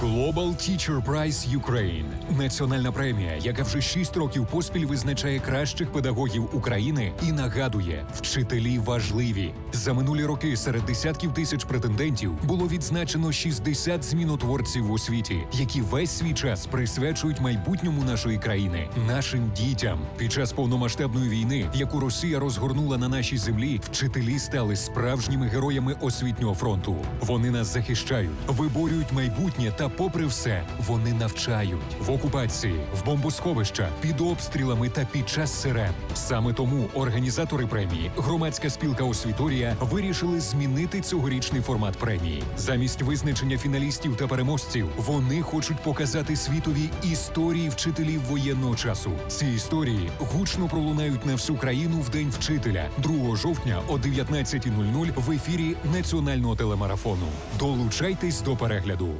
Global Teacher Prize Ukraine – національна премія, яка вже шість років поспіль визначає кращих педагогів України і нагадує, вчителі важливі. За минулі роки серед десятків тисяч претендентів було відзначено 60 змінотворців у світі, які весь свій час присвячують майбутньому нашої країни, нашим дітям. Під час повномасштабної війни, яку Росія розгорнула на нашій землі, вчителі стали справжніми героями освітнього фронту. Вони нас захищають, виборюють майбутнє та, попри все, вони навчають в окупації, в бомбосховищах, під обстрілами та під час сирен. Саме тому організатори премії, громадська спілка Освіторія, вирішили змінити цьогорічний формат премії. Замість визначення фіналістів та переможців вони хочуть показати світові історії вчителів воєнного часу. Ці історії гучно пролунають на всю країну в день вчителя 2 жовтня о 19.00 в ефірі національного телемарафону. Долучайтесь до перегляду.